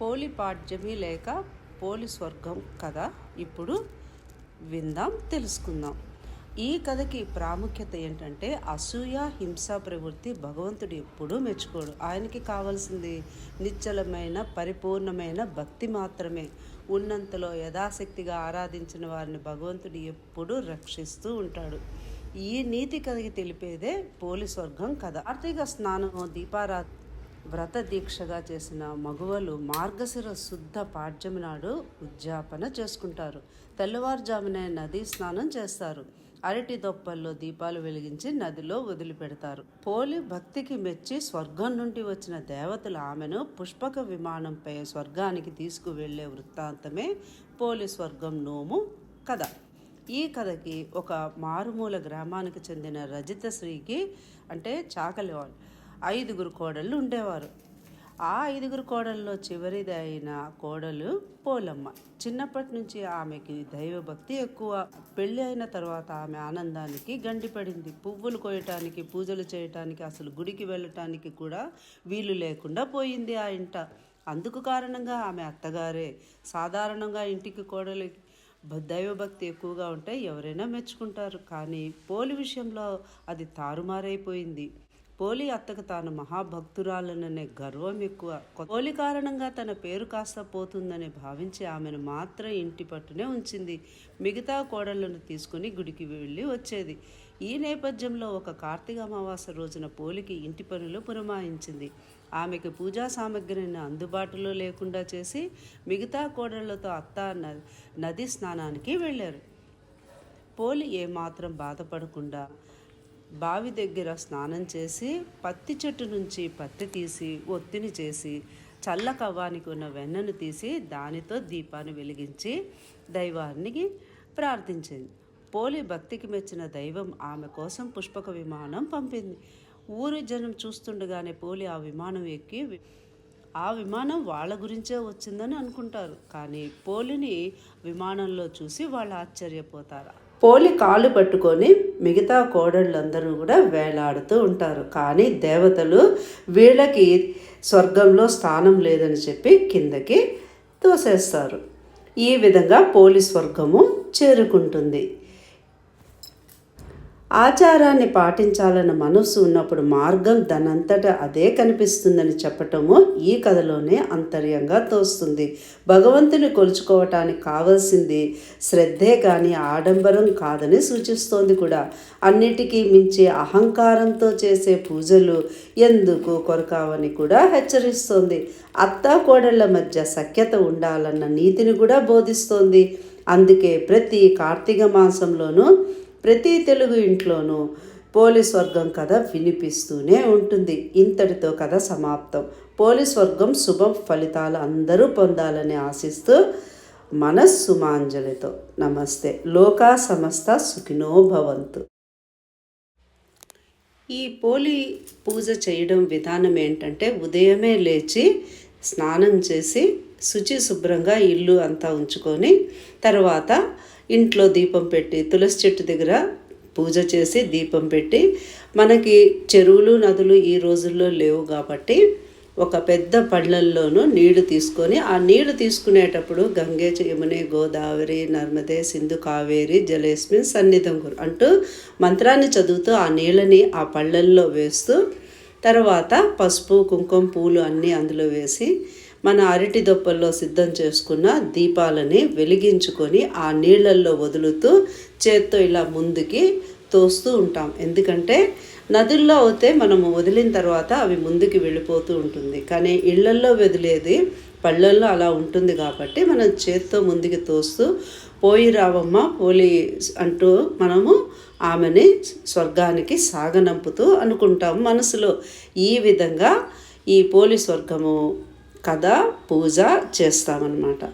పోలిపాడ్యమి లేక పోలి స్వర్గం కథ ఇప్పుడు విందాం తెలుసుకుందాం. ఈ కథకి ప్రాముఖ్యత ఏంటంటే అసూయ హింస ప్రవృత్తి భగవంతుడు ఎప్పుడూ మెచ్చుకోడు. ఆయనకి కావాల్సింది నిశ్చలమైన పరిపూర్ణమైన భక్తి మాత్రమే. ఉన్నంతలో యథాశక్తిగా ఆరాధించిన వారిని భగవంతుడు ఎప్పుడూ రక్షిస్తూ ఉంటాడు. ఈ నీతి కథకి తెలిపేదే పోలి స్వర్గం కథ. కార్తీక స్నానం దీపారా వ్రత దీక్షగా చేసిన మగువలు మార్గశిర శుద్ధ పాడ్యమి నాడు ఉద్యాపన చేసుకుంటారు. తెల్లవారుజామునే నదీ స్నానం చేస్తారు. అరటి దొప్పల్లో దీపాలు వెలిగించి నదిలో వదిలిపెడతారు. పోలి భక్తికి మెచ్చి స్వర్గం నుండి వచ్చిన దేవతలు ఆమెను పుష్పక విమానంపై స్వర్గానికి తీసుకువెళ్ళే వృత్తాంతమే పోలి స్వర్గం నోము కథ. ఈ కథకి ఒక మారుమూల గ్రామానికి చెందిన రజిత శ్రీకి అంటే చాకలి వాళ్ళు ఐదుగురు కోడళ్ళు ఉండేవారు. ఆ ఐదుగురు కోడల్లో చివరిది అయిన కోడలు పోలమ్మ. చిన్నప్పటి నుంచి ఆమెకి దైవభక్తి ఎక్కువ. పెళ్ళి అయిన తర్వాత ఆమె ఆనందానికి గండిపడింది పువ్వులు కోయటానికి పూజలు చేయటానికి అసలు గుడికి వెళ్ళటానికి కూడా వీలు లేకుండా పోయింది ఆ ఇంట. అందుకు కారణంగా ఆమె అత్తగారే. సాధారణంగా ఇంటికి కోడలు దైవభక్తి ఎక్కువగా ఉంటే ఎవరైనా మెచ్చుకుంటారు. కానీ పోలి విషయంలో అది తారుమారైపోయింది. పోలి అత్తకు తాను మహాభక్తురాలననే గర్వం ఎక్కువ. పోలి కారణంగా తన పేరు కాస్త పోతుందని భావించి ఆమెను మాత్రం ఇంటి పట్టునే ఉంచింది. మిగతా కోడళ్ళను తీసుకుని గుడికి వెళ్ళి వచ్చేది. ఈ నేపథ్యంలో ఒక కార్తీక అమావాస్య రోజున పోలికి ఇంటి పనులు పురమాయించింది. ఆమెకు పూజా సామగ్రిని అందుబాటులో లేకుండా చేసి మిగతా కోడళ్ళతో అత్త నది స్నానానికి వెళ్ళారు. పోలి ఏమాత్రం బాధపడకుండా బావి దగ్గర స్నానం చేసి పత్తి చెట్టు నుంచి పత్తి తీసి ఒత్తిని చేసి చల్ల కవ్వానికి ఉన్న వెన్నను తీసి దానితో దీపాన్ని వెలిగించి దైవానికి ప్రార్థించింది. పోలి భక్తికి మెచ్చిన దైవం ఆమె కోసం పుష్పక విమానం పంపింది. ఊరి జనం చూస్తుండగానే పోలి ఆ విమానం ఎక్కి ఆ విమానం వాళ్ళ గురించే వచ్చిందని అనుకుంటారు. కానీ పోలిని విమానంలో చూసి వాళ్ళు ఆశ్చర్యపోతారు? పోలి కాళ్ళు పట్టుకొని మిగతా కోడళ్ళందరూ కూడా వేలాడుతూ ఉంటారు. కానీ దేవతలు వీళ్ళకి స్వర్గంలో స్థానం లేదని చెప్పి కిందకి తోసేస్తారు. ఈ విధంగా పోలి స్వర్గము చేరుకుంటుంది. ఆచారాన్ని పాటించాలన్న మనసు ఉన్నప్పుడు మార్గం దానంతట అదే కనిపిస్తుందని చెప్పటము ఈ కథలోనే అంతర్యంగా తోస్తుంది. భగవంతుని కొలుచుకోవటానికి కావలసింది శ్రద్ధే కానీ ఆడంబరం కాదని సూచిస్తోంది కూడా. అన్నిటికీ మించి అహంకారంతో చేసే పూజలు ఎందుకు కొరకావని కూడా హెచ్చరిస్తోంది. అత్తా కోడళ్ళ మధ్య సఖ్యత ఉండాలన్న నీతిని కూడా బోధిస్తోంది. అందుకే ప్రతి కార్తీక మాసంలోనూ ప్రతి తెలుగు ఇంట్లోనూ పోలీస్ వర్గం కథ వినిపిస్తూనే ఉంటుంది. ఇంతటితో కథ సమాప్తం. పోలీస్ వర్గం శుభ ఫలితాలు అందరూ పొందాలని ఆశిస్తూ మనస్సుమాంజలితో నమస్తే. లోకా సమస్త సుఖినో భవంతు. ఈ పోలి పూజ చేయడం విధానం ఏంటంటే ఉదయమే లేచి స్నానం చేసి శుచి శుభ్రంగా ఇల్లు అంతా ఉంచుకొని తర్వాత ఇంట్లో దీపం పెట్టి తులసి చెట్టు దగ్గర పూజ చేసి దీపం పెట్టి మనకి చెరువులు నదులు ఈ రోజుల్లో లేవు కాబట్టి ఒక పెద్ద పళ్ళల్లోనూ నీళ్ళు తీసుకొని ఆ నీళ్ళు తీసుకునేటప్పుడు గంగే యమునే గోదావరి నర్మదే సింధు కావేరి జలేస్మి సన్నిధం గురు అంటూ మంత్రాన్ని చదువుతూ ఆ నీళ్ళని ఆ పళ్ళల్లో వేస్తూ తర్వాత పసుపు కుంకుమ పూలు అన్నీ అందులో వేసి మన అరటి దొప్పల్లో సిద్ధం చేసుకున్న దీపాలని వెలిగించుకొని ఆ నీళ్ళల్లో వదులుతూ చేత్తో ఇలా ముందుకి తోస్తూ ఉంటాం. ఎందుకంటే నదుల్లో అయితే మనము వదిలిన తర్వాత అవి ముందుకు వెళ్ళిపోతూ ఉంటుంది. కానీ ఇళ్ళల్లో వదిలేది పళ్ళల్లో అలా ఉంటుంది కాబట్టి మనం చేత్తో ముందుకి తోస్తూ పోయి రావమ్మ పోలి అంటూ మనము ఆమెని స్వర్గానికి సాగనంపుతూ అనుకుంటాం. మనసులో ఈ విధంగా ఈ పోలి స్వర్గము కథ పూజ చేస్తామన్నమాట.